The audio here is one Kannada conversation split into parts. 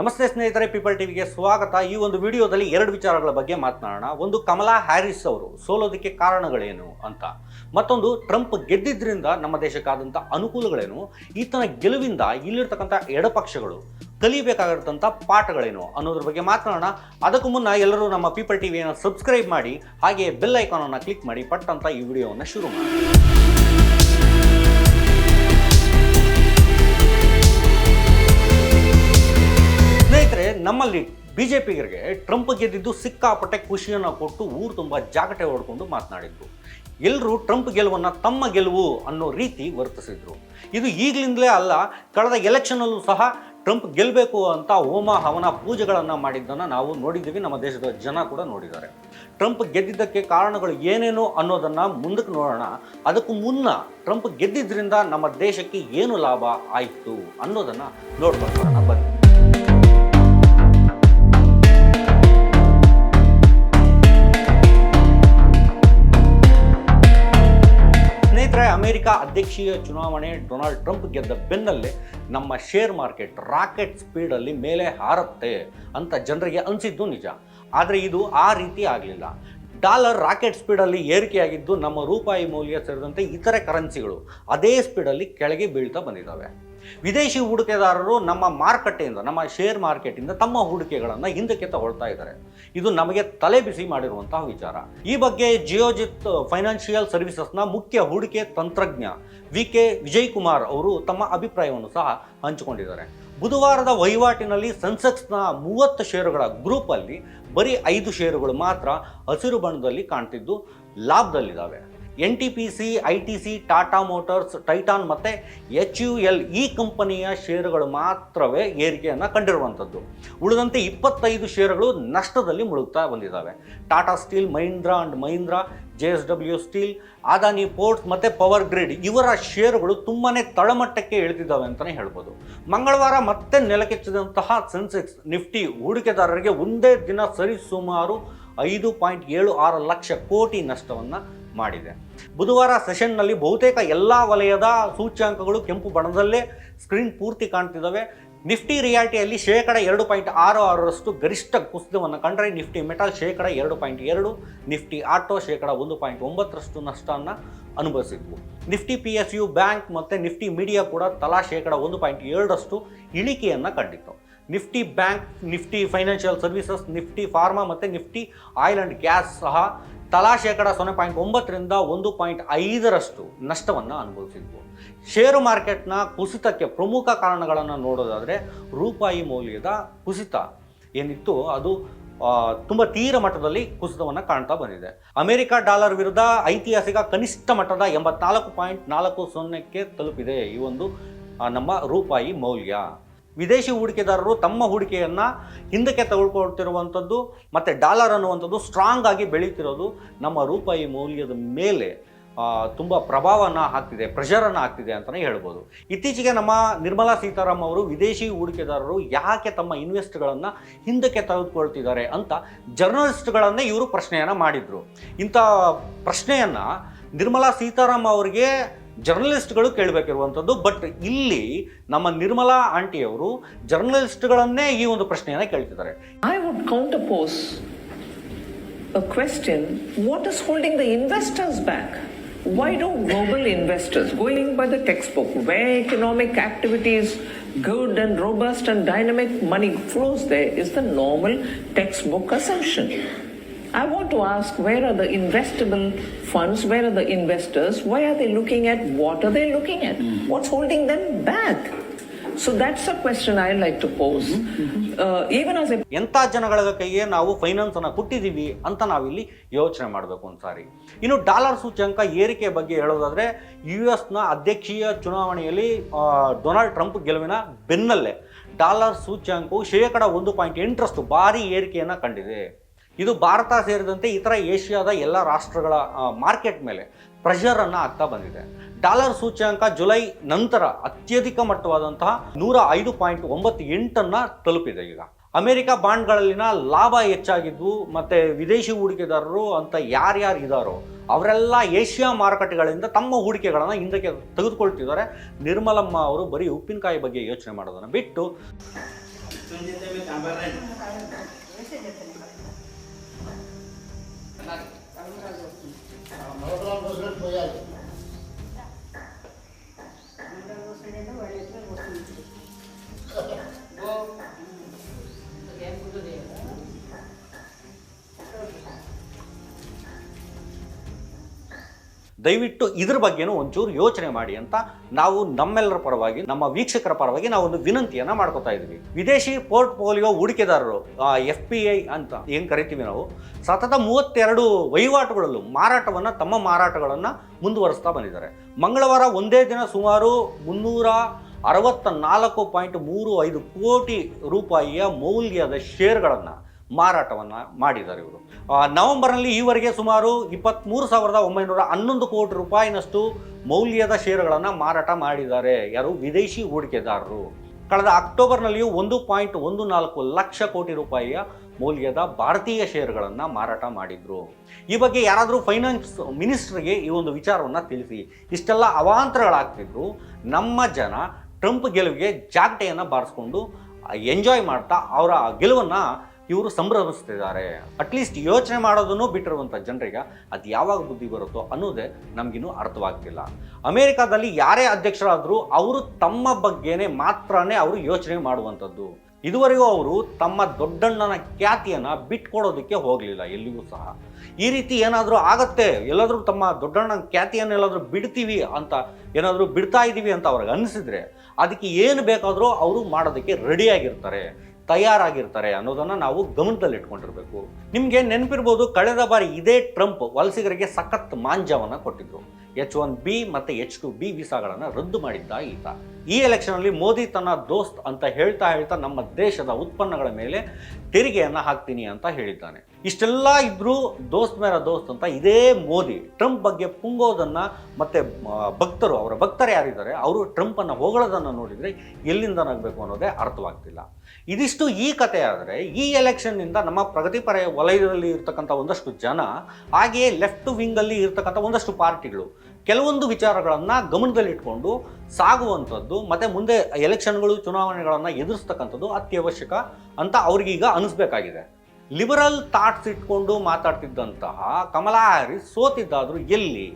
ನಮಸ್ತೆ ಸ್ನೇಹಿತರೆ ಪೀಪಲ್ ಟಿವಿಗೆ ಸ್ವಾಗತ. ಈ ಒಂದು ವಿಡಿಯೋದಲ್ಲಿ ಎರಡು ವಿಚಾರಗಳ ಬಗ್ಗೆ ಮಾತನಾಡೋಣ. ಒಂದು ಕಮಲಾ ಹ್ಯಾರಿಸ್ ಅವರು ಸೋಲೋದಕ್ಕೆ ಕಾರಣಗಳೇನು ಅಂತ. ಮತ್ತೊಂದು, ಟ್ರಂಪ್ ಗೆದ್ದಿದ್ದರಿಂದ ನಮ್ಮ ದೇಶಕ್ಕಾದಂಥ ಅನುಕೂಲಗಳೇನು? ಈತನ ಗೆಲುವಿಂದ ಇಲ್ಲಿರ್ತಕ್ಕಂಥ ಎಡಪಕ್ಷಗಳು ಕಲಿಬೇಕಾಗಿರ್ತಂಥ ಪಾಠಗಳೇನು ಅನ್ನೋದ್ರ ಬಗ್ಗೆ ಮಾತನಾಡೋಣ. ಅದಕ್ಕೂ ಮುನ್ನ ಎಲ್ಲರೂ ನಮ್ಮ ಪೀಪಲ್ ಟಿವಿಯನ್ನು ಸಬ್ಸ್ಕ್ರೈಬ್ ಮಾಡಿ ಹಾಗೆ ಬೆಲ್ ಐಕಾನನ್ನು ಕ್ಲಿಕ್ ಮಾಡಿ ಪಟ್ಟಂತ ಈ ವಿಡಿಯೋವನ್ನು ಶುರು ಮಾಡಿ ಸ್ನೇಹಿತರೆ ಜೆ ಪಿಗರಿಗೆ ಟ್ರಂಪ್ ಗೆದ್ದಿದ್ದು ಸಿಕ್ಕಾಪಟ್ಟೆ ಖುಷಿಯನ್ನು ಕೊಟ್ಟು ಊರು ತುಂಬ ಜಾಗಟೆ ಹೊಡ್ಕೊಂಡು ಮಾತನಾಡಿದ್ರು. ಎಲ್ಲರೂ ಟ್ರಂಪ್ ಗೆಲುವನ್ನು ತಮ್ಮ ಗೆಲುವು ಅನ್ನೋ ರೀತಿ ವರ್ತಿಸಿದ್ರು. ಇದು ಈಗಲಿಂದಲೇ ಅಲ್ಲ, ಕಳೆದ ಎಲೆಕ್ಷನಲ್ಲೂ ಸಹ ಟ್ರಂಪ್ ಗೆಲ್ಲಬೇಕು ಅಂತ ಹೋಮ, ಹವನ ಪೂಜೆಗಳನ್ನು ಮಾಡಿದ್ದನ್ನು ನಾವು ನೋಡಿದ್ದೀವಿ, ನಮ್ಮ ದೇಶದ ಜನ ಕೂಡ ನೋಡಿದ್ದಾರೆ. ಟ್ರಂಪ್ ಗೆದ್ದಿದ್ದಕ್ಕೆ ಕಾರಣಗಳು ಏನೇನು ಅನ್ನೋದನ್ನು ಮುಂದಕ್ಕೆ ನೋಡೋಣ. ಅದಕ್ಕೂ ಮುನ್ನ ಟ್ರಂಪ್ ಗೆದ್ದಿದ್ದರಿಂದ ನಮ್ಮ ದೇಶಕ್ಕೆ ಏನು ಲಾಭ ಆಯಿತು ಅನ್ನೋದನ್ನು ನೋಡ್ಕೊಂಡು ಬನ್ನಿ. ಅಮೆರಿಕ ಅಧ್ಯಕ್ಷೀಯ ಚುನಾವಣೆ ಡೊನಾಲ್ಡ್ ಟ್ರಂಪ್ ಗೆದ್ದ ಬೆನ್ನಲ್ಲೇ ನಮ್ಮ ಶೇರ್ ಮಾರ್ಕೆಟ್ ರಾಕೆಟ್ ಸ್ಪೀಡಲ್ಲಿ ಮೇಲೆ ಹಾರುತ್ತೆ ಅಂತ ಜನರಿಗೆ ಅನಿಸಿದ್ದು ನಿಜ. ಆದರೆ ಇದು ಆ ರೀತಿ ಆಗಲಿಲ್ಲ. ಡಾಲರ್ ರಾಕೆಟ್ ಸ್ಪೀಡಲ್ಲಿ ಏರಿಕೆಯಾಗಿದ್ದು ನಮ್ಮ ರೂಪಾಯಿ ಮೌಲ್ಯ ಸೇರಿದಂತೆ ಇತರೆ ಕರೆನ್ಸಿಗಳು ಅದೇ ಸ್ಪೀಡಲ್ಲಿ ಕೆಳಗೆ ಬೀಳ್ತಾ ಬಂದಿದ್ದಾವೆ. ವಿದೇಶಿ ಹೂಡಿಕೆದಾರರು ನಮ್ಮ ಮಾರುಕಟ್ಟೆಯಿಂದ, ನಮ್ಮ ಶೇರ್ ಮಾರ್ಕೆಟಿಂದ ತಮ್ಮ ಹೂಡಿಕೆಗಳನ್ನು ಹಿಂದಕ್ಕೆ ತಗೊಳ್ತಾ ಇದ್ದಾರೆ. ಇದು ನಮಗೆ ತಲೆ ಬಿಸಿ ಮಾಡಿರುವಂತಹ ವಿಚಾರ. ಈ ಬಗ್ಗೆ ಜಿಯೋಜಿತ್ ಫೈನಾನ್ಷಿಯಲ್ ಸರ್ವಿಸಸ್ನ ಮುಖ್ಯ ಹೂಡಿಕೆ ತಂತ್ರಜ್ಞ ವಿ ಕೆ ವಿಜಯ್ ಕುಮಾರ್ ಅವರು ತಮ್ಮ ಅಭಿಪ್ರಾಯವನ್ನು ಸಹ ಹಂಚಿಕೊಂಡಿದ್ದಾರೆ. ಬುಧವಾರದ ವಹಿವಾಟಿನಲ್ಲಿ ಸೆನ್ಸೆಕ್ಸ್ನ ಮೂವತ್ತು ಷೇರುಗಳ ಗ್ರೂಪಲ್ಲಿ ಬರೀ ಐದು ಷೇರುಗಳು ಮಾತ್ರ ಹಸಿರು ಬಣ್ಣದಲ್ಲಿ ಕಾಣ್ತಿದ್ದು ಲಾಭದಲ್ಲಿದ್ದಾವೆ. N T P C, I T C, Tata Motors, Titan ಮತ್ತು ಎಚ್ ಯು ಎಲ್ ಈ ಕಂಪನಿಯ ಷೇರುಗಳು ಮಾತ್ರವೇ ಏರಿಕೆಯನ್ನು ಕಂಡಿರುವಂಥದ್ದು. ಉಳಿದಂತೆ ಇಪ್ಪತ್ತೈದು ಷೇರುಗಳು ನಷ್ಟದಲ್ಲಿ ಮುಳುಗ್ತಾ ಬಂದಿದ್ದಾವೆ. Tata steel, Mahindra and Mahindra, J S W steel, Adani ports ಮತ್ತು ಪವರ್ ಗ್ರಿಡ್ ಇವರ ಷೇರುಗಳು ತುಂಬಾ ತಳಮಟ್ಟಕ್ಕೆ ಇಳಿದಿದ್ದಾವೆ ಅಂತಲೇ ಹೇಳ್ಬೋದು. ಮಂಗಳವಾರ ಮತ್ತೆ ನೆಲಕೆಚ್ಚಿದಂತಹ ಸೆನ್ಸೆಕ್ಸ್ ನಿಫ್ಟಿ ಹೂಡಿಕೆದಾರರಿಗೆ ಒಂದೇ ದಿನ ಸರಿಸುಮಾರು ಐದು ಪಾಯಿಂಟ್ ಏಳು ಆರು ಲಕ್ಷ ಕೋಟಿ ನಷ್ಟವನ್ನು ಮಾಡಿದೆ. ಬುಧವಾರ ಸೆಷನ್ನಲ್ಲಿ ಬಹುತೇಕ ಎಲ್ಲ ವಲಯದ ಸೂಚ್ಯಾಂಕಗಳು ಕೆಂಪು ಬಣ್ಣದಲ್ಲೇ ಸ್ಕ್ರೀನ್ ಪೂರ್ತಿ ಕಾಣ್ತಿದ್ದಾವೆ. ನಿಫ್ಟಿ ರಿಯಾಲಿಟಿಯಲ್ಲಿ ಶೇಕಡ ಎರಡು ಪಾಯಿಂಟ್ ಆರು ಆರರಷ್ಟು ಗರಿಷ್ಠ ಕುಸಿತವನ್ನು ಕಂಡರೆ ನಿಫ್ಟಿ ಮೆಟಲ್ ಶೇಕಡ ಎರಡು ಪಾಯಿಂಟ್ ಎರಡು, ನಿಫ್ಟಿ ಆಟೋ ಶೇಕಡ ಒಂದು ಪಾಯಿಂಟ್ ಒಂಬತ್ತರಷ್ಟು ನಷ್ಟವನ್ನು ಅನುಭವಿಸಿದ್ವು. Nifty P S U bank ಮತ್ತು ನಿಫ್ಟಿ ಮೀಡಿಯಾ ಕೂಡ ತಲಾ ಶೇಕಡ ಒಂದು ಪಾಯಿಂಟ್ ಎರಡರಷ್ಟು ಇಳಿಕೆಯನ್ನು ಕಂಡಿತ್ತು. Nifty bank, Nifty financial services, Nifty pharma ಮತ್ತು ನಿಫ್ಟಿ ಆಯಿಲ್ ಆ್ಯಂಡ್ ಗ್ಯಾಸ್ ಸಹ ತಲಾ ಶೇಕಡ ಸೊನ್ನೆ ಪಾಯಿಂಟ್ ಒಂಬತ್ತರಿಂದ ಒಂದು ಪಾಯಿಂಟ್ ಐದರಷ್ಟು ನಷ್ಟವನ್ನು ಅನುಭವಿಸಿದ್ವು. ಷೇರು ಮಾರ್ಕೆಟ್ನ ಕುಸಿತಕ್ಕೆ ಪ್ರಮುಖ ಕಾರಣಗಳನ್ನು ನೋಡೋದಾದರೆ ರೂಪಾಯಿ ಮೌಲ್ಯದ ಕುಸಿತ. ಏನಿತ್ತು? ಅದು ತುಂಬ ತೀರ ಮಟ್ಟದಲ್ಲಿ ಕುಸಿತವನ್ನು ಕಾಣ್ತಾ ಬಂದಿದೆ. ಅಮೆರಿಕ ಡಾಲರ್ ವಿರುದ್ಧ ಐತಿಹಾಸಿಕ ಕನಿಷ್ಠ ಮಟ್ಟದ ಎಂಬತ್ನಾಲ್ಕು ಪಾಯಿಂಟ್ ನಾಲ್ಕು ಸೊನ್ನೆಕ್ಕೆ ತಲುಪಿದೆ ಈ ಒಂದು ನಮ್ಮ ರೂಪಾಯಿ ಮೌಲ್ಯ. ವಿದೇಶಿ ಹೂಡಿಕೆದಾರರು ತಮ್ಮ ಹೂಡಿಕೆಯನ್ನು ಹಿಂದಕ್ಕೆ ತಗೊಳ್ಕೊಳ್ತಿರುವಂಥದ್ದು ಮತ್ತು ಡಾಲರ್ ಅನ್ನುವಂಥದ್ದು ಸ್ಟ್ರಾಂಗ್ ಆಗಿ ಬೆಳೀತಿರೋದು ನಮ್ಮ ರೂಪಾಯಿ ಮೌಲ್ಯದ ಮೇಲೆ ತುಂಬ ಪ್ರಭಾವವನ್ನು ಹಾಕ್ತಿದೆ ಪ್ರೆಷರನ್ನು ಹಾಕ್ತಿದೆ ಅಂತಲೇ ಹೇಳ್ಬೋದು. ಇತ್ತೀಚೆಗೆ ನಮ್ಮ ನಿರ್ಮಲಾ ಸೀತಾರಾಮ್ ಅವರು ವಿದೇಶಿ ಹೂಡಿಕೆದಾರರು ಯಾಕೆ ತಮ್ಮ ಇನ್ವೆಸ್ಟ್ಗಳನ್ನು ಹಿಂದಕ್ಕೆ ತೆಗೆದುಕೊಳ್ತಿದ್ದಾರೆ ಅಂತ ಜರ್ನಲಿಸ್ಟ್ಗಳನ್ನೇ ಇವರು ಪ್ರಶ್ನೆಯನ್ನು ಮಾಡಿದರು. ಇಂಥ ಪ್ರಶ್ನೆಯನ್ನು ನಿರ್ಮಲಾ ಸೀತಾರಾಮ್ ಅವರಿಗೆ ಜರ್ನಲಿಸ್ಟ್ಗಳು ಕೇಳಬೇಕಿರುವಂಥದ್ದು, ಬಟ್ ಇಲ್ಲಿ ನಮ್ಮ ನಿರ್ಮಲಾ ಆಂಟಿಯವರು ಜರ್ನಲಿಸ್ಟ್ಗಳನ್ನೇ ಈ ಒಂದು ಪ್ರಶ್ನೆಯನ್ನು ಕೇಳ್ತಿದ್ದಾರೆ. I would counter pose a question what is holding the investors back why don't global investors going by the text book way economic activities good and robust and dynamic money flows they is the normal text book assumption I want to ask where are the investable funds? Where are the investors? Why are they looking at? What are they looking at? mm. What's holding them back? So that's a question I like to pose even as ಎಂಥ ಜನಗಳ ಕೈಗೆ ನಾವು ಫೈನಾನ್ಸ್ ಅನ್ನ ಕೊಟ್ಟಿದ್ದೀವಿ ಅಂತ ನಾವಿಲ್ಲಿ ಯೋಚನೆ ಮಾಡಬೇಕು ಒಂದ್ಸಾರಿ ಇನ್ನು ಡಾಲರ್ ಸೂಚ್ಯಂಕ ಏರಿಕೆ ಬಗ್ಗೆ ಹೇಳೋದಾದ್ರೆ ಯು ಎಸ್ನ ಅಧ್ಯಕ್ಷೀಯ ಚುನಾವಣೆಯಲ್ಲಿ ಡೊನಾಲ್ಡ್ ಟ್ರಂಪ್ ಗೆಲುವಿನ ಬೆನ್ನಲ್ಲೇ ಡಾಲರ್ ಸೂಚ್ಯಾಂಕವು ಶೇಕಡ ಒಂದು ಪಾಯಿಂಟ್ ಎಂಟರಷ್ಟು ಭಾರಿ ಏರಿಕೆಯನ್ನು ಕಂಡಿದೆ ಇದು ಭಾರತ ಸೇರಿದಂತೆ ಇತರ ಏಷ್ಯಾದ ಎಲ್ಲ ರಾಷ್ಟ್ರಗಳ ಮಾರ್ಕೆಟ್ ಮೇಲೆ ಪ್ರೆಷರನ್ನು ಆಗ್ತಾ ಬಂದಿದೆ. ಡಾಲರ್ ಸೂಚ್ಯಂಕ ಜುಲೈ ನಂತರ ಅತ್ಯಧಿಕ ಮಟ್ಟವಾದಂತಹ ನೂರ ಐದು ಪಾಯಿಂಟ್ ಒಂಬತ್ತು ಎಂಟನ್ನು ತಲುಪಿದೆ ಈಗ. ಅಮೆರಿಕ ಬಾಂಡ್ಗಳಲ್ಲಿನ ಲಾಭ ಹೆಚ್ಚಾಗಿದ್ದು, ಮತ್ತು ವಿದೇಶಿ ಹೂಡಿಕೆದಾರರು ಅಂತ ಯಾರ್ಯಾರು ಇದ್ದಾರೋ ಅವರೆಲ್ಲ ಏಷ್ಯಾ ಮಾರುಕಟ್ಟೆಗಳಿಂದ ತಮ್ಮ ಹೂಡಿಕೆಗಳನ್ನು ಹಿಂದಕ್ಕೆ ತೆಗೆದುಕೊಳ್ತಿದ್ದಾರೆ. ನಿರ್ಮಲಮ್ಮ ಅವರು ಬರೀ ಉಪ್ಪಿನಕಾಯಿ ಬಗ್ಗೆ ಯೋಚನೆ ಮಾಡೋದನ್ನು ಬಿಟ್ಟು Vamos. Vamos ದಯವಿಟ್ಟು ಇದ್ರ ಬಗ್ಗೆನೂ ಒಂಚೂರು ಯೋಚನೆ ಮಾಡಿ ಅಂತ ನಾವು ನಮ್ಮೆಲ್ಲರ ಪರವಾಗಿ, ನಮ್ಮ ವೀಕ್ಷಕರ ಪರವಾಗಿ ನಾವು ಒಂದು ವಿನಂತಿಯನ್ನ ಮಾಡ್ಕೋತಾ ಇದ್ವಿ ವಿದೇಶಿ ಪೋರ್ಟ್ ಪೋರ್ಟ್ಫೋಲಿಯೋ ಹೂಡಿಕೆದಾರರು ಎಫ್ ಪಿ ಐ ಅಂತ ಏನು ಕರಿತೀವಿ ನಾವು, ಸತತ ಮೂವತ್ತೆರಡು ವಹಿವಾಟುಗಳಲ್ಲೂ ಮಾರಾಟವನ್ನು ತಮ್ಮ ಮಾರಾಟಗಳನ್ನು ಮುಂದುವರಿಸ್ತಾ ಬಂದಿದ್ದಾರೆ. ಮಂಗಳವಾರ ಒಂದೇ ದಿನ ಸುಮಾರು ಮುನ್ನೂರ ಅರವತ್ತ ನಾಲ್ಕು ಪಾಯಿಂಟ್ ಮೂರು ಐದು ಕೋಟಿ ರೂಪಾಯಿಯ ಮೌಲ್ಯದ ಶೇರ್ಗಳನ್ನು ಮಾರಾಟವನ್ನು ಮಾಡಿದ್ದಾರೆ ಇವರು. ನವೆಂಬರ್ನಲ್ಲಿ ಈವರೆಗೆ ಸುಮಾರು ಇಪ್ಪತ್ತ್ಮೂರು ಸಾವಿರದ ಒಂಬೈನೂರ ಹನ್ನೊಂದು ಕೋಟಿ ರೂಪಾಯಿನಷ್ಟು ಮೌಲ್ಯದ ಷೇರುಗಳನ್ನು ಮಾರಾಟ ಮಾಡಿದ್ದಾರೆ. ಯಾರು? ವಿದೇಶಿ ಹೂಡಿಕೆದಾರರು. ಕಳೆದ ಅಕ್ಟೋಬರ್ನಲ್ಲಿಯೂ ಒಂದು ಪಾಯಿಂಟ್ ಒಂದು ನಾಲ್ಕು ಲಕ್ಷ ಕೋಟಿ ರೂಪಾಯಿಯ ಮೌಲ್ಯದ ಭಾರತೀಯ ಷೇರುಗಳನ್ನು ಮಾರಾಟ ಮಾಡಿದರು. ಈ ಬಗ್ಗೆ ಯಾರಾದರೂ ಫೈನಾನ್ಸ್ ಮಿನಿಸ್ಟ್ರಿಗೆ ಈ ಒಂದು ವಿಚಾರವನ್ನು ತಿಳಿಸಿ. ಇಷ್ಟೆಲ್ಲ ಅವಾಂತರಗಳಾಗ್ತಿದ್ರು. ನಮ್ಮ ಜನ ಟ್ರಂಪ್ ಗೆಲುವಿಗೆ ಜಾಗಟೆಯನ್ನು ಬಾರಿಸ್ಕೊಂಡು ಎಂಜಾಯ್ ಮಾಡ್ತಾ ಅವರ ಗೆಲುವನ್ನು ಇವರು ಸಂಭ್ರಮಿಸ್ತಿದ್ದಾರೆ. ಅಟ್ಲೀಸ್ಟ್ ಯೋಚನೆ ಮಾಡೋದನ್ನು ಬಿಟ್ಟಿರುವಂಥ ಜನರಿಗೆ ಅದು ಯಾವಾಗ ಬುದ್ಧಿ ಬರುತ್ತೋ ಅನ್ನೋದೇ ನಮಗಿನ್ನೂ ಅರ್ಥವಾಗ್ತಿಲ್ಲ. ಅಮೇರಿಕಾದಲ್ಲಿ ಯಾರೇ ಅಧ್ಯಕ್ಷರಾದರೂ ಅವರು ತಮ್ಮ ಬಗ್ಗೆನೇ ಮಾತ್ರನೇ ಅವರು ಯೋಚನೆ ಮಾಡುವಂಥದ್ದು. ಇದುವರೆಗೂ ಅವರು ತಮ್ಮ ದೊಡ್ಡಣ್ಣನ ಖ್ಯಾತಿಯನ್ನು ಬಿಟ್ಕೊಡೋದಕ್ಕೆ ಹೋಗಲಿಲ್ಲ, ಎಲ್ಲಿಗೂ ಸಹ. ಈ ರೀತಿ ಏನಾದರೂ ಆಗತ್ತೆ, ಎಲ್ಲಾದರೂ ತಮ್ಮ ದೊಡ್ಡಣ್ಣನ ಖ್ಯಾತಿಯನ್ನು ಎಲ್ಲಾದರೂ ಬಿಡ್ತೀವಿ ಅಂತ, ಏನಾದರೂ ಬಿಡ್ತಾ ಇದ್ದೀವಿ ಅಂತ ಅವ್ರಿಗೆ ಅನ್ನಿಸಿದ್ರೆ ಅದಕ್ಕೆ ಏನು ಬೇಕಾದರೂ ಅವರು ಮಾಡೋದಕ್ಕೆ ರೆಡಿಯಾಗಿರ್ತಾರೆ ತಯಾರಾಗಿರ್ತಾರೆ ಅನ್ನೋದನ್ನು ನಾವು ಗಮನದಲ್ಲಿ ಇಟ್ಕೊಂಡಿರ್ಬೇಕು ನಿಮಗೆ ನೆನಪಿರ್ಬೋದು ಕಳೆದ ಬಾರಿ ಇದೇ ಟ್ರಂಪ್ ವಲಸಿಗರಿಗೆ ಸಖತ್ ಮಾಂಜವನ್ನು ಕೊಟ್ಟಿದ್ರು. ಎಚ್ ಒನ್ ಬಿ ಮತ್ತು ಎಚ್ ಟು ಬಿ ವೀಸಾಗಳನ್ನು ರದ್ದು ಮಾಡಿದ್ದ ಈತ. ಈ ಎಲೆಕ್ಷನಲ್ಲಿ ಮೋದಿ ತನ್ನ ದೋಸ್ತ್ ಅಂತ ಹೇಳ್ತಾ ಹೇಳ್ತಾ ನಮ್ಮ ದೇಶದ ಉತ್ಪನ್ನಗಳ ಮೇಲೆ ತೆರಿಗೆಯನ್ನು ಹಾಕ್ತೀನಿ ಅಂತ ಹೇಳಿದ್ದಾನೆ. ಇಷ್ಟೆಲ್ಲ ಇದ್ರೂ ದೋಸ್ತ್ ಮೇರ ದೋಸ್ತ್ ಅಂತ ಇದೇ ಮೋದಿ. ಟ್ರಂಪ್ ಬಗ್ಗೆ ಪುಂಗೋದನ್ನು ಮತ್ತು ಭಕ್ತರು, ಅವರ ಭಕ್ತರು ಯಾರಿದ್ದಾರೆ, ಅವರು ಟ್ರಂಪನ್ನು ಹೊಗಳೋದನ್ನು ನೋಡಿದರೆ ಎಲ್ಲಿಂದ ನಗಬೇಕು ಅನ್ನೋದೇ ಅರ್ಥವಾಗ್ತಿಲ್ಲ. ಇದಿಷ್ಟು ಈ ಕಥೆಯಾದರೆ ಆದರೆ ಈ ಎಲೆಕ್ಷನ್ನಿಂದ ನಮ್ಮ ಪ್ರಗತಿಪರ ವಲಯದಲ್ಲಿ ಇರ್ತಕ್ಕಂಥ ಒಂದಷ್ಟು ಜನ, ಹಾಗೆಯೇ ಲೆಫ್ಟ್ ವಿಂಗಲ್ಲಿ ಇರ್ತಕ್ಕಂಥ ಒಂದಷ್ಟು ಪಾರ್ಟಿಗಳು ಕೆಲವೊಂದು ವಿಚಾರಗಳನ್ನು ಗಮನದಲ್ಲಿಟ್ಕೊಂಡು ಸಾಗುವಂಥದ್ದು, ಮತ್ತು ಮುಂದೆ ಎಲೆಕ್ಷನ್ಗಳು, ಚುನಾವಣೆಗಳನ್ನು ಎದುರಿಸ್ತಕ್ಕಂಥದ್ದು ಅತ್ಯವಶ್ಯಕ ಅಂತ ಅವ್ರಿಗೀಗ ಅನಿಸ್ಬೇಕಾಗಿದೆ. ಲಿಬರಲ್ ಥಾಟ್ಸ್ ಇಟ್ಕೊಂಡು ಮಾತಾಡ್ತಿದ್ದಂತಹ ಕಮಲಾ ಹ್ಯಾರಿಸ್ ಸೋತಿದ್ದಾದರೂ ಎಲ್ಲಿ?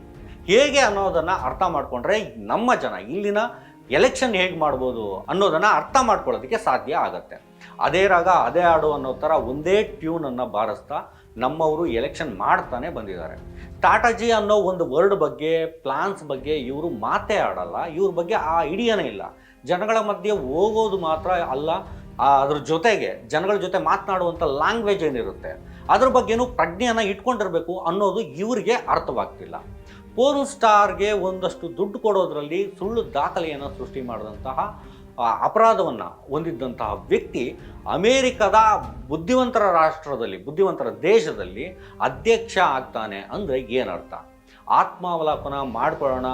ಹೇಗೆ ಅನ್ನೋದನ್ನು ಅರ್ಥ ಮಾಡಿಕೊಂಡ್ರೆ ನಮ್ಮ ಜನ ಇಲ್ಲಿನ ಎಲೆಕ್ಷನ್ ಹೇಗೆ ಮಾಡ್ಬೋದು ಅನ್ನೋದನ್ನು ಅರ್ಥ ಮಾಡ್ಕೊಳ್ಳೋದಕ್ಕೆ ಸಾಧ್ಯ ಆಗತ್ತೆ. ಅದೇ ರಾಗ, ಅದೇ ಹಾಡು ಅನ್ನೋ ಥರ ಒಂದೇ ಟ್ಯೂನನ್ನು ಬಾರಿಸ್ತಾ ನಮ್ಮವರು ಎಲೆಕ್ಷನ್ ಮಾಡ್ತಾನೆ ಬಂದಿದ್ದಾರೆ. ಟಾಟಾಜಿ ಅನ್ನೋ ಒಂದು ವರ್ಡ್ ಬಗ್ಗೆ ಪ್ಲಾನ್ಸ್ ಬಗ್ಗೆ ಇವರು ಮಾತೇ ಆಡಲ್ಲ. ಇವ್ರ ಬಗ್ಗೆ ಆ ಐಡಿಯಾನೇ ಇಲ್ಲ. ಜನಗಳ ಮಧ್ಯೆ ಹೋಗೋದು ಮಾತ್ರ ಅಲ್ಲ ಅದ್ರ ಜೊತೆಗೆ ಜನಗಳ ಜೊತೆ ಮಾತನಾಡುವಂಥ ಲ್ಯಾಂಗ್ವೇಜ್ ಏನಿರುತ್ತೆ, ಅದ್ರ ಬಗ್ಗೆನೂ ಪ್ರಜ್ಞೆಯನ್ನು ಇಟ್ಕೊಂಡಿರಬೇಕು ಅನ್ನೋದು ಇವರಿಗೆ ಅರ್ಥವಾಗ್ತಿಲ್ಲ. ಪೋರ್ನ್ ಸ್ಟಾರ್ಗೆ ಒಂದಷ್ಟು ದುಡ್ಡು ಕೊಡೋದ್ರಲ್ಲಿ ಸುಳ್ಳು ದಾಖಲೆಯನ್ನು ಸೃಷ್ಟಿ ಮಾಡಿದಂತಹ ಅಪರಾಧವನ್ನು ಹೊಂದಿದ್ದಂತಹ ವ್ಯಕ್ತಿ ಅಮೇರಿಕದ ಬುದ್ಧಿವಂತರ ರಾಷ್ಟ್ರದಲ್ಲಿ ಬುದ್ಧಿವಂತರ ದೇಶದಲ್ಲಿ ಅಧ್ಯಕ್ಷ ಆಗ್ತಾನೆ ಅಂದರೆ ಏನರ್ಥ? ಆತ್ಮಾವಲೋಕನ ಮಾಡ್ಕೊಳ್ಳೋಣ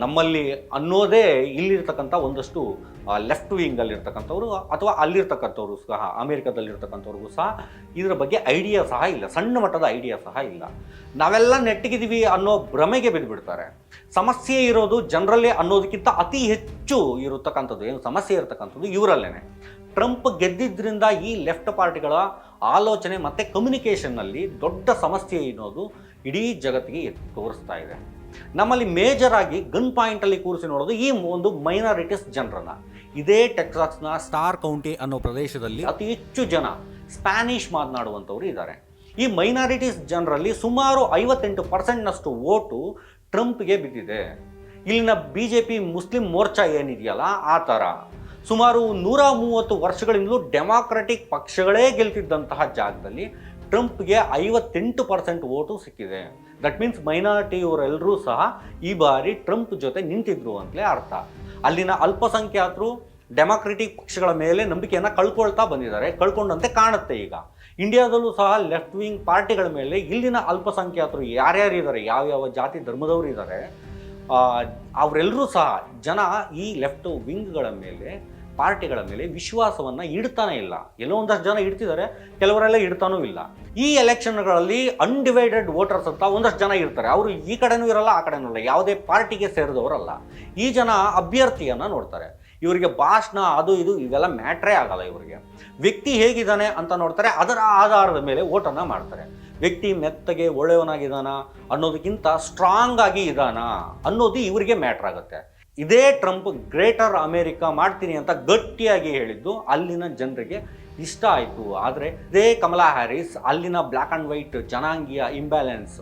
ನಮ್ಮಲ್ಲಿ ಅನ್ನೋದೇ ಇಲ್ಲಿರ್ತಕ್ಕಂಥ ಒಂದಷ್ಟು ಲೆಫ್ಟ್ ವಿಂಗಲ್ಲಿರ್ತಕ್ಕಂಥವ್ರು ಅಥವಾ ಅಲ್ಲಿರ್ತಕ್ಕಂಥವ್ರು ಸಹ, ಅಮೇರಿಕದಲ್ಲಿರ್ತಕ್ಕಂಥವ್ರಿಗೂ ಸಹ ಇದರ ಬಗ್ಗೆ ಐಡಿಯಾ ಸಹ ಇಲ್ಲ, ಸಣ್ಣ ಮಟ್ಟದ ಐಡಿಯಾ ಸಹ ಇಲ್ಲ. ನಾವೆಲ್ಲ ನೆಟ್ಟಿಗಿದ್ದೀವಿ ಅನ್ನೋ ಭ್ರಮೆಗೆ ಬಿದ್ದುಬಿಡ್ತಾರೆ ಸಮಸ್ಯೆ ಇರೋದು ಜನರಲ್ಲೇ ಅನ್ನೋದಕ್ಕಿಂತ ಅತಿ ಹೆಚ್ಚು ಇರತಕ್ಕಂಥದ್ದು, ಏನು ಸಮಸ್ಯೆ ಇರತಕ್ಕಂಥದ್ದು ಇವರಲ್ಲೇ ಟ್ರಂಪ್ ಗೆದ್ದಿದ್ದರಿಂದ ಈ ಲೆಫ್ಟ್ ಪಾರ್ಟಿಗಳ ಆಲೋಚನೆ ಮತ್ತು ಕಮ್ಯುನಿಕೇಷನ್ನಲ್ಲಿ ದೊಡ್ಡ ಸಮಸ್ಯೆ ಅನ್ನೋದು ಇಡೀ ಜಗತ್ತಿಗೆ ತೋರಿಸ್ತಾ ಇದೆ. ನಮ್ಮಲ್ಲಿ ಮೇಜರ್ ಆಗಿ ಗನ್ ಪಾಯಿಂಟಲ್ಲಿ ಕೂರಿಸಿ ನೋಡೋದು ಈ ಒಂದು ಮೈನಾರಿಟೀಸ್ ಜನರನ್ನ. ಇದೇ ಟೆಕ್ಸಾಸ್ನ ಸ್ಟಾರ್ ಕೌಂಟಿ ಅನ್ನೋ ಪ್ರದೇಶದಲ್ಲಿ ಅತಿ ಹೆಚ್ಚು ಜನ ಸ್ಪ್ಯಾನಿಷ್ ಮಾತನಾಡುವಂಥವ್ರು ಇದ್ದಾರೆ. ಈ ಮೈನಾರಿಟೀಸ್ ಜನರಲ್ಲಿ ಸುಮಾರು ಐವತ್ತೆಂಟು ಪರ್ಸೆಂಟ್ನಷ್ಟು ಓಟು ಟ್ರಂಪ್ಗೆ ಬಿದ್ದಿದೆ. ಇಲ್ಲಿನ B J P Muslim Morcha ಏನಿದೆಯಲ್ಲ, ಆ ಥರ. ಸುಮಾರು ನೂರ ಮೂವತ್ತು ವರ್ಷಗಳಿಂದಲೂ ಡೆಮಾಕ್ರೆಟಿಕ್ ಪಕ್ಷಗಳೇ ಗೆಲ್ತಿದ್ದಂತಹ ಜಾಗದಲ್ಲಿ ಟ್ರಂಪ್ಗೆ ಐವತ್ತೆಂಟು ಪರ್ಸೆಂಟ್ ಓಟು ಸಿಕ್ಕಿದೆ. ದಟ್ ಮೀನ್ಸ್ ಮೈನಾರಿಟಿಯವರೆಲ್ಲರೂ ಸಹ ಈ ಬಾರಿ ಟ್ರಂಪ್ ಜೊತೆ ನಿಂತಿದ್ರು ಅಂತಲೇ ಅರ್ಥ. ಅಲ್ಲಿನ ಅಲ್ಪಸಂಖ್ಯಾತರು ಡೆಮಾಕ್ರೆಟಿಕ್ ಪಕ್ಷಗಳ ಮೇಲೆ ನಂಬಿಕೆಯನ್ನು ಕಳ್ಕೊಳ್ತಾ ಬಂದಿದ್ದಾರೆ. ಕಳ್ಕೊಂಡಂತೆ ಕಾಣುತ್ತೆ ಈಗ. ಇಂಡಿಯಾದಲ್ಲೂ ಸಹ ಲೆಫ್ಟ್ ವಿಂಗ್ ಪಾರ್ಟಿಗಳ ಮೇಲೆ ಇಲ್ಲಿನ ಅಲ್ಪಸಂಖ್ಯಾತರು ಯಾರ್ಯಾರು ಇದ್ದಾರೆ, ಯಾವ್ಯಾವ ಜಾತಿ ಧರ್ಮದವರು ಇದ್ದಾರೆ ಅವರೆಲ್ಲರೂ ಸಹ ಜನ ಈ ಲೆಫ್ಟ್ ವಿಂಗ್ಗಳ ಮೇಲೆ ಪಾರ್ಟಿಗಳ ಮೇಲೆ ವಿಶ್ವಾಸವನ್ನು ಇಡ್ತಾನೆ ಇಲ್ಲ. ಎಲ್ಲೋ ಒಂದಷ್ಟು ಜನ ಇಡ್ತಿದ್ದಾರೆ ಕೆಲವರೆಲ್ಲ ಇಡ್ತಾನೂ ಇಲ್ಲ. ಈ ಎಲೆಕ್ಷನ್ಗಳಲ್ಲಿ ಅನ್ಡಿವೈಡೆಡ್ ವೋಟರ್ಸ್ ಅಂತ ಒಂದಷ್ಟು ಜನ ಇರ್ತಾರೆ. ಅವರು ಈ ಕಡೆನೂ ಇರಲ್ಲ, ಆ ಕಡೆನೂ ಇರಲ್ಲ ಯಾವುದೇ ಪಾರ್ಟಿಗೆ ಸೇರಿದವರಲ್ಲ. ಈ ಜನ ಅಭ್ಯರ್ಥಿಯನ್ನು ನೋಡ್ತಾರೆ. ಇವರಿಗೆ ಭಾಷಣ, ಅದು ಇದು, ಇವೆಲ್ಲ ಮ್ಯಾಟ್ರೇ ಆಗಲ್ಲ ಇವರಿಗೆ. ವ್ಯಕ್ತಿ ಹೇಗಿದ್ದಾನೆ ಅಂತ ನೋಡ್ತಾರೆ, ಅದರ ಆಧಾರದ ಮೇಲೆ ಓಟನ್ನು ಮಾಡ್ತಾರೆ. ವ್ಯಕ್ತಿ ಮೆತ್ತಗೆ, ಒಳ್ಳೆಯವನಾಗಿದ್ದಾನ ಅನ್ನೋದಕ್ಕಿಂತ ಸ್ಟ್ರಾಂಗ್ ಆಗಿ ಇದ್ದಾನ ಅನ್ನೋದು ಇವರಿಗೆ ಮ್ಯಾಟ್ರ್ ಆಗುತ್ತೆ. ಇದೇ ಟ್ರಂಪ್ ಗ್ರೇಟರ್ ಅಮೇರಿಕಾ ಮಾಡ್ತೀನಿ ಅಂತ ಗಟ್ಟಿಯಾಗಿ ಹೇಳಿದ್ದು ಅಲ್ಲಿನ ಜನರಿಗೆ ಇಷ್ಟ ಆಯಿತು. ಆದರೆ ಇದೇ ಕಮಲಾ ಹ್ಯಾರಿಸ್ ಅಲ್ಲಿನ ಬ್ಲ್ಯಾಕ್ ಆ್ಯಂಡ್ ವೈಟ್ ಜನಾಂಗೀಯ ಇಂಬ್ಯಾಲೆನ್ಸ್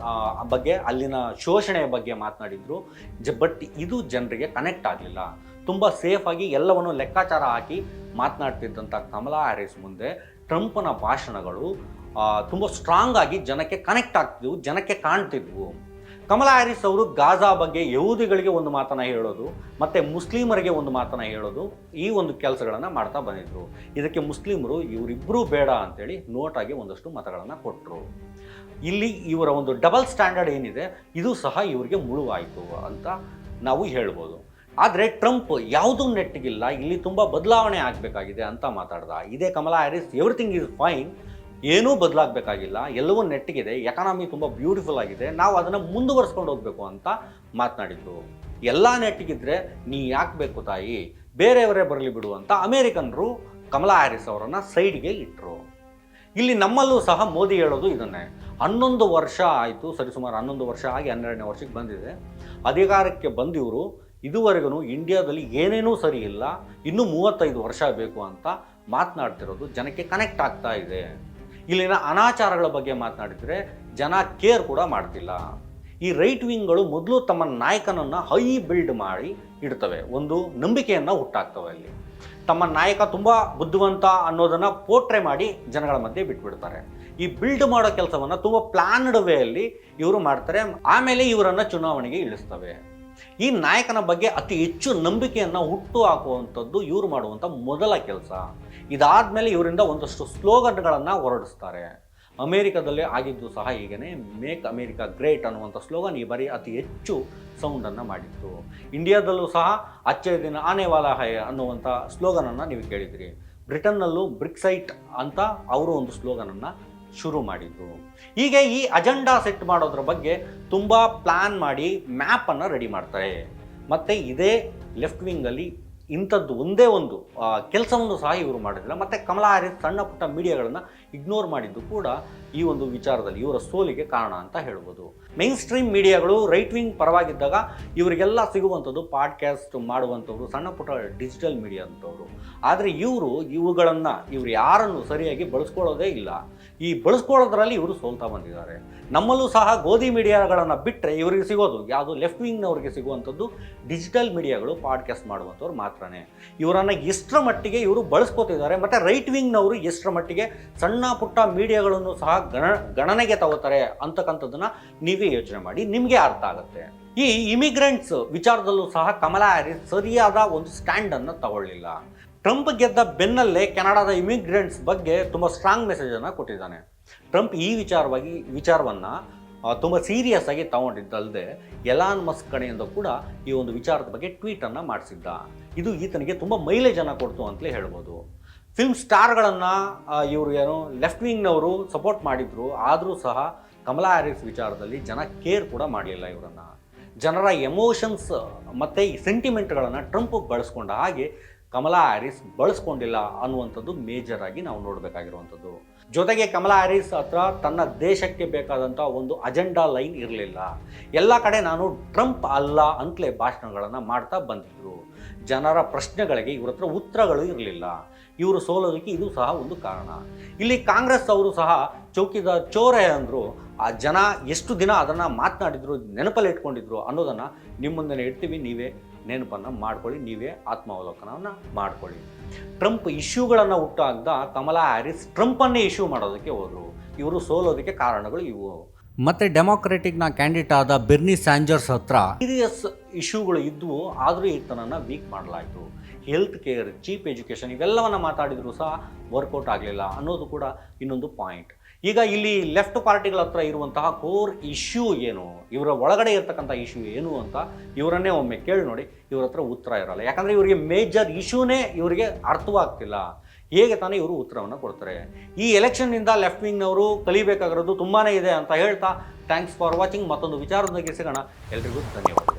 ಬಗ್ಗೆ, ಅಲ್ಲಿನ ಶೋಷಣೆಯ ಬಗ್ಗೆ ಮಾತನಾಡಿದ್ರು. ಜ ಬಟ್ ಇದು ಜನರಿಗೆ ಕನೆಕ್ಟ್ ಆಗಲಿಲ್ಲ. ತುಂಬ ಸೇಫಾಗಿ ಎಲ್ಲವನ್ನು ಲೆಕ್ಕಾಚಾರ ಹಾಕಿ ಮಾತನಾಡ್ತಿದ್ದಂಥ ಕಮಲಾ ಹ್ಯಾರಿಸ್ ಮುಂದೆ ಟ್ರಂಪ್ನ ಭಾಷಣಗಳು ತುಂಬ ಸ್ಟ್ರಾಂಗ್ ಆಗಿ ಜನಕ್ಕೆ ಕನೆಕ್ಟ್ ಆಗ್ತಿದ್ವು, ಜನಕ್ಕೆ ಕಾಣ್ತಿದ್ವು. ಕಮಲಾ ಹ್ಯಾರಿಸ್ ಅವರು ಗಾಜಾ ಬಗ್ಗೆ ಯಹೂದಿಗಳಿಗೆ ಒಂದು ಮಾತನ್ನ ಹೇಳೋದು, ಮತ್ತು ಮುಸ್ಲಿಮರಿಗೆ ಒಂದು ಮಾತನ್ನು ಹೇಳೋದು, ಈ ಒಂದು ಕೆಲಸಗಳನ್ನು ಮಾಡ್ತಾ ಬಂದಿದ್ದರು ಇದಕ್ಕೆ ಮುಸ್ಲಿಮರು ಇವರಿಬ್ಬರೂ ಬೇಡ ಅಂತೇಳಿ ನೋಟಾಗಿ ಒಂದಷ್ಟು ಮತಗಳನ್ನು ಕೊಟ್ಟರು ಇಲ್ಲಿ ಇವರ ಒಂದು ಡಬಲ್ ಸ್ಟ್ಯಾಂಡರ್ಡ್ ಏನಿದೆ, ಇದು ಸಹ ಇವರಿಗೆ ಮುಳುವಾಯಿತು ಅಂತ ನಾವು ಹೇಳ್ಬೋದು. ಆದರೆ ಟ್ರಂಪ್ ಯಾವುದೂ ನೆಟ್ಟಿಗಿಲ್ಲ, ಇಲ್ಲಿ ತುಂಬ ಬದಲಾವಣೆ ಆಗಬೇಕಾಗಿದೆ ಅಂತ ಮಾತಾಡ್ದ. ಇದೇ Kamala Harris everything is fine ಏನೂ ಬದಲಾಗಬೇಕಾಗಿಲ್ಲ, ಎಲ್ಲವೂ ನೆಟ್ಟಿಗಿದೆ ಎಕಾನಮಿ ತುಂಬ ಬ್ಯೂಟಿಫುಲ್ ಆಗಿದೆ, ನಾವು ಅದನ್ನು ಮುಂದುವರ್ಸ್ಕೊಂಡು ಹೋಗಬೇಕು ಅಂತ ಮಾತನಾಡಿದ್ರು. ಎಲ್ಲ ನೆಟ್ಟಿಗಿದ್ರೆ ನೀ ಯಾಕೆ ಬೇಕು ತಾಯಿ? ಬೇರೆಯವರೇ ಬರಲಿ ಬಿಡು ಅಂತ ಅಮೇರಿಕನ್ರು ಕಮಲಾ ಹ್ಯಾರಿಸ್ ಅವರನ್ನು ಸೈಡ್ಗೆ ಇಟ್ಟರು ಇಲ್ಲಿ ನಮ್ಮಲ್ಲೂ ಸಹ ಮೋದಿ ಹೇಳೋದು ಇದನ್ನೇ. ಹನ್ನೊಂದು ವರ್ಷ ಆಯಿತು, ಸರಿಸುಮಾರು ಹನ್ನೊಂದು ವರ್ಷ ಆಗಿ, ಹನ್ನೆರಡನೇ ವರ್ಷಕ್ಕೆ ಬಂದಿದೆ. ಅಧಿಕಾರಕ್ಕೆ ಬಂದಿವರು ಇದುವರೆಗೂ ಇಂಡಿಯಾದಲ್ಲಿ ಏನೇನೂ ಸರಿ ಇಲ್ಲ, ಇನ್ನೂ ಮೂವತ್ತೈದು ವರ್ಷ ಬೇಕು ಅಂತ ಮಾತನಾಡ್ತಿರೋದು ಜನಕ್ಕೆ ಕನೆಕ್ಟ್ ಆಗ್ತಾ ಇದೆ. ಇಲ್ಲಿನ ಅನಾಚಾರಗಳ ಬಗ್ಗೆ ಮಾತನಾಡಿದರೆ ಜನ ಕೇರ್ ಕೂಡ ಮಾಡ್ತಿಲ್ಲ. ಈ ರೈಟ್ ವಿಂಗ್ಗಳು ಮೊದಲು ತಮ್ಮ ನಾಯಕನನ್ನು ಹೈ ಬಿಲ್ಡ್ ಮಾಡಿ ಇಡ್ತವೆ. ಒಂದು ನಂಬಿಕೆಯನ್ನು ಹುಟ್ಟಾಕ್ತವೆ ಅಲ್ಲಿ. ತಮ್ಮ ನಾಯಕ ತುಂಬ ಬುದ್ಧಿವಂತ ಅನ್ನೋದನ್ನು ಪೋಟ್ರೆ ಮಾಡಿ ಜನಗಳ ಮಧ್ಯೆ ಬಿಟ್ಬಿಡ್ತಾರೆ. ಈ ಬಿಲ್ಡ್ ಮಾಡೋ ಕೆಲಸವನ್ನು ತುಂಬ ಪ್ಲಾನ್ಡ್ ವೇಯಲ್ಲಿ ಇವರು ಮಾಡ್ತಾರೆ. ಆಮೇಲೆ ಇವರನ್ನು ಚುನಾವಣೆಗೆ ಇಳಿಸ್ತವೆ. ಈ ನಾಯಕನ ಬಗ್ಗೆ ಅತಿ ಹೆಚ್ಚು ನಂಬಿಕೆಯನ್ನು ಹುಟ್ಟು ಹಾಕುವಂಥದ್ದು ಇವರು ಮಾಡುವಂಥ ಮೊದಲ ಕೆಲಸ. ಇದಾದಮೇಲೆ ಇವರಿಂದ ಒಂದಷ್ಟು ಸ್ಲೋಗನ್ಗಳನ್ನು ಹೊರಡಿಸ್ತಾರೆ. ಅಮೇರಿಕಾದಲ್ಲಿ ಆಗಿದ್ದು ಸಹ ಹೀಗೇ ಮೇಕ್ ಅಮೇರಿಕಾ ಗ್ರೇಟ್ ಅನ್ನುವಂಥ ಸ್ಲೋಗನ್ ಈ ಬಾರಿ ಅತಿ ಹೆಚ್ಚು ಸೌಂಡನ್ನು ಮಾಡಿತ್ತು. ಇಂಡಿಯಾದಲ್ಲೂ ಸಹ ಅಚ್ಚೆ ದಿನ ಆನೆವಾಲ ಹೈ ಅನ್ನುವಂಥ ಸ್ಲೋಗನನ್ನು ನೀವು ಕೇಳಿದಿರಿ ಬ್ರಿಟನ್ನಲ್ಲೂ ಬ್ರಿಕ್ಸೈಟ್ ಅಂತ ಅವರು ಒಂದು ಸ್ಲೋಗನನ್ನು ಶುರು ಮಾಡಿದ್ರು. ಹೀಗೆ ಈ ಅಜೆಂಡಾ ಸೆಟ್ ಮಾಡೋದ್ರ ಬಗ್ಗೆ ತುಂಬ ಪ್ಲ್ಯಾನ್ ಮಾಡಿ ಮ್ಯಾಪನ್ನು ರೆಡಿ ಮಾಡ್ತಾರೆ. ಮತ್ತು ಇದೇ ಲೆಫ್ಟ್ ವಿಂಗಲ್ಲಿ ಇಂಥದ್ದು ಒಂದೇ ಒಂದು ಕೆಲಸವನ್ನು ಸಹ ಇವರು ಮಾಡಿದ್ದಿಲ್ಲ ಮತ್ತು ಕಮಲಾ ಹ್ಯಾರಿಸ್ ಸಣ್ಣ ಪುಟ್ಟ ಮೀಡಿಯಾಗಳನ್ನು ಇಗ್ನೋರ್ ಮಾಡಿದ್ದು ಕೂಡ ಈ ಒಂದು ವಿಚಾರದಲ್ಲಿ ಇವರ ಸೋಲಿಗೆ ಕಾರಣ ಅಂತ ಹೇಳ್ಬೋದು. ಮೈನ್ ಸ್ಟ್ರೀಮ್ ಮೀಡಿಯಾಗಳು ರೈಟ್ ವಿಂಗ್ ಪರವಾಗಿದ್ದಾಗ ಇವರಿಗೆಲ್ಲ ಸಿಗುವಂಥದ್ದು ಪಾಡ್ಕ್ಯಾಸ್ಟ್ ಮಾಡುವಂಥವ್ರು, ಸಣ್ಣ ಪುಟ್ಟ ಡಿಜಿಟಲ್ ಮೀಡಿಯಾ ಅಂಥವ್ರು ಆದರೆ ಇವರು ಇವುಗಳನ್ನು ಇವರು ಯಾರನ್ನು ಸರಿಯಾಗಿ ಬಳಸ್ಕೊಳ್ಳೋದೇ ಇಲ್ಲ. ಈ ಬಳಸ್ಕೊಳ್ಳೋದ್ರಲ್ಲಿ ಇವರು ಸೋಲ್ತಾ ಬಂದಿದ್ದಾರೆ. ನಮ್ಮಲ್ಲೂ ಸಹ ಗೋಧಿ ಮೀಡಿಯಾಗಳನ್ನು ಬಿಟ್ಟರೆ ಇವರಿಗೆ ಸಿಗೋದು, ಯಾವುದು ಲೆಫ್ಟ್ ವಿಂಗ್ನವ್ರಿಗೆ ಸಿಗುವಂಥದ್ದು ಡಿಜಿಟಲ್ ಮೀಡಿಯಾಗಳು ಪಾಡ್ಕಾಸ್ಟ್ ಮಾಡುವಂಥವ್ರು ಮಾತ್ರನೇ. ಇವರನ್ನು ಎಷ್ಟರ ಮಟ್ಟಿಗೆ ಇವರು ಬಳಸ್ಕೋತಿದ್ದಾರೆ, ಮತ್ತು ರೈಟ್ ವಿಂಗ್ನವರು ಎಷ್ಟರ ಮಟ್ಟಿಗೆ ಸಣ್ಣ ಪುಟ್ಟ ಮೀಡಿಯಾಗಳನ್ನು ಸಹ ಗಣ, ಗಣನೆಗೆ ತಗೋತಾರೆ ಅಂತಕ್ಕಂಥದ್ದನ್ನು ನೀವೇ ಯೋಚನೆ ಮಾಡಿ, ನಿಮಗೆ ಅರ್ಥ ಆಗುತ್ತೆ. ಈ ಇಮಿಗ್ರೆಂಟ್ಸ್ ವಿಚಾರದಲ್ಲೂ ಸಹ ಕಮಲಾ ಹ್ಯಾರಿಸ್ ಸರಿಯಾದ ಒಂದು ಸ್ಟ್ಯಾಂಡನ್ನು ತಗೊಳ್ಳಿಲ್ಲ. ಟ್ರಂಪ್ ಗೆದ್ದ ಬೆನ್ನಲ್ಲೇ ಕೆನಡಾದ ಇಮಿಗ್ರೆಂಟ್ಸ್ ಬಗ್ಗೆ ತುಂಬ ಸ್ಟ್ರಾಂಗ್ ಮೆಸೇಜನ್ನು ಕೊಟ್ಟಿದ್ದಾನೆ. ಟ್ರಂಪ್ ಈ ವಿಚಾರವಾಗಿ, ವಿಚಾರವನ್ನು ತುಂಬ ಸೀರಿಯಸ್ ಆಗಿ ತಗೊಂಡಿದ್ದಲ್ಲದೆ ಎಲಾನ್ ಮಸ್ಕ್ ಕಡೆಯಿಂದ ಕೂಡ ಈ ಒಂದು ವಿಚಾರದ ಬಗ್ಗೆ ಟ್ವೀಟನ್ನು ಮಾಡಿಸಿದ್ದ. ಇದು ಈತನಿಗೆ ತುಂಬ ಮೈಲೇಜನ್ನು ಕೊಡ್ತು ಅಂತಲೇ ಹೇಳ್ಬೋದು. ಫಿಲ್ಮ್ ಸ್ಟಾರ್ಗಳನ್ನು ಇವರು ಏನು ಲೆಫ್ಟ್ ವಿಂಗ್ನವರು ಸಪೋರ್ಟ್ ಮಾಡಿದ್ರು. ಆದರೂ ಸಹ ಕಮಲಾ ಹ್ಯಾರಿಸ್ ವಿಚಾರದಲ್ಲಿ ಜನ ಕೇರ್ ಕೂಡ ಮಾಡಲಿಲ್ಲ ಇವರನ್ನು. ಜನರ ಎಮೋಷನ್ಸ್ ಮತ್ತು ಈ ಸೆಂಟಿಮೆಂಟ್ಗಳನ್ನು ಟ್ರಂಪ್ ಬಳಸ್ಕೊಂಡ ಹಾಗೆ ಕಮಲಾ ಹ್ಯಾರಿಸ್ ಬಳಸ್ಕೊಂಡಿಲ್ಲ ಅನ್ನುವಂಥದ್ದು ಮೇಜರ್ ಆಗಿ ನಾವು ನೋಡಬೇಕಾಗಿರುವಂಥದ್ದು. ಜೊತೆಗೆ ಕಮಲಾ ಹ್ಯಾರಿಸ್ ಹತ್ರ ತನ್ನ ದೇಶಕ್ಕೆ ಬೇಕಾದಂಥ ಒಂದು ಅಜೆಂಡಾ ಲೈನ್ ಇರಲಿಲ್ಲ. ಎಲ್ಲ ಕಡೆ ನಾನು ಟ್ರಂಪ್ ಅಲ್ಲ ಅಂತಲೇ ಭಾಷಣಗಳನ್ನು ಮಾಡ್ತಾ ಬಂದಿದ್ದರು ಜನರ ಪ್ರಶ್ನೆಗಳಿಗೆ ಇವ್ರ ಹತ್ರ ಉತ್ತರಗಳು ಇರಲಿಲ್ಲ. ಇವರು ಸೋಲೋದಕ್ಕೆ ಇದು ಸಹ ಒಂದು ಕಾರಣ. ಇಲ್ಲಿ ಕಾಂಗ್ರೆಸ್ ಅವರು ಸಹ ಚೌಕಿದ ಚೋರೆ ಅಂದರು, ಆ ಜನ ಎಷ್ಟು ದಿನ ಅದನ್ನು ಮಾತನಾಡಿದ್ರು, ನೆನಪಲ್ಲಿ ಇಟ್ಕೊಂಡಿದ್ರು ಅನ್ನೋದನ್ನು ನಿಮ್ಮ ಮುಂದೆ ಇಡ್ತೀವಿ ನೀವೇ. ನೆನಪನ್ನು ಮಾಡ್ಕೊಳ್ಳಿ ನೀವೇ ಆತ್ಮಾವಲೋಕನವನ್ನು ಮಾಡ್ಕೊಳ್ಳಿ. ಟ್ರಂಪ್ ಇಶ್ಯೂಗಳನ್ನು ಹುಟ್ಟಾಗ್ದ ಕಮಲಾ ಹ್ಯಾರಿಸ್ ಟ್ರಂಪನ್ನೇ ಇಶ್ಯೂ ಮಾಡೋದಕ್ಕೆ ಹೋದರು. ಇವರು ಸೋಲೋದಕ್ಕೆ ಕಾರಣಗಳು ಇವು. ಮತ್ತೆ ಡೆಮಾಕ್ರೆಟಿಕ್ನ ಕ್ಯಾಂಡಿಡೇಟ್ ಆದ ಬೆರ್ನಿ ಸ್ಯಾಂಜರ್ಸ್ ಹತ್ರ ಸೀರಿಯಸ್ ಇಶ್ಯೂಗಳು ಇದ್ವು ಆದರೂ ಈತನನ್ನು ವೀಕ್ ಮಾಡಲಾಯಿತು. ಹೆಲ್ತ್ ಕೇರ್ ಚೀಪ್ ಎಜುಕೇಷನ್ ಇವೆಲ್ಲವನ್ನು ಮಾತಾಡಿದರೂ ಸಹ ವರ್ಕೌಟ್ ಆಗಲಿಲ್ಲ ಅನ್ನೋದು ಕೂಡ ಇನ್ನೊಂದು ಪಾಯಿಂಟ್. ಈಗ ಇಲ್ಲಿ ಲೆಫ್ಟ್ ಪಾರ್ಟಿಗಳ ಹತ್ರ ಇರುವಂತಹ ಕೋರ್ ಇಶ್ಯೂ ಏನು? ಇವರ ಒಳಗಡೆ ಇರತಕ್ಕಂಥ ಇಶ್ಯೂ ಏನು ಅಂತ ಇವರನ್ನೇ ಒಮ್ಮೆ ಕೇಳಿ ನೋಡಿ, ಇವ್ರ ಹತ್ರ ಉತ್ತರ ಇರಲ್ಲ. ಯಾಕಂದರೆ ಇವರಿಗೆ ಮೇಜರ್ ಇಶ್ಯೂನೇ ಇವರಿಗೆ ಅರ್ಥವಾಗ್ತಿಲ್ಲ. ಹೇಗೆ ತಾನೇ ಇವರು ಉತ್ತರವನ್ನು ಕೊಡ್ತಾರೆ? ಈ ಎಲೆಕ್ಷನ್ನಿಂದ ಲೆಫ್ಟ್ ವಿಂಗ್ನವರು ಕಲಿಬೇಕಾಗಿರೋದು ತುಂಬಾ ಇದೆ ಅಂತ ಹೇಳ್ತಾ ಥ್ಯಾಂಕ್ಸ್ ಫಾರ್ ವಾಚಿಂಗ್ ಮತ್ತೊಂದು ವಿಚಾರದೊಂದಿಗೆ ಸಿಗೋಣ. ಎಲ್ರಿಗೂ ಧನ್ಯವಾದ.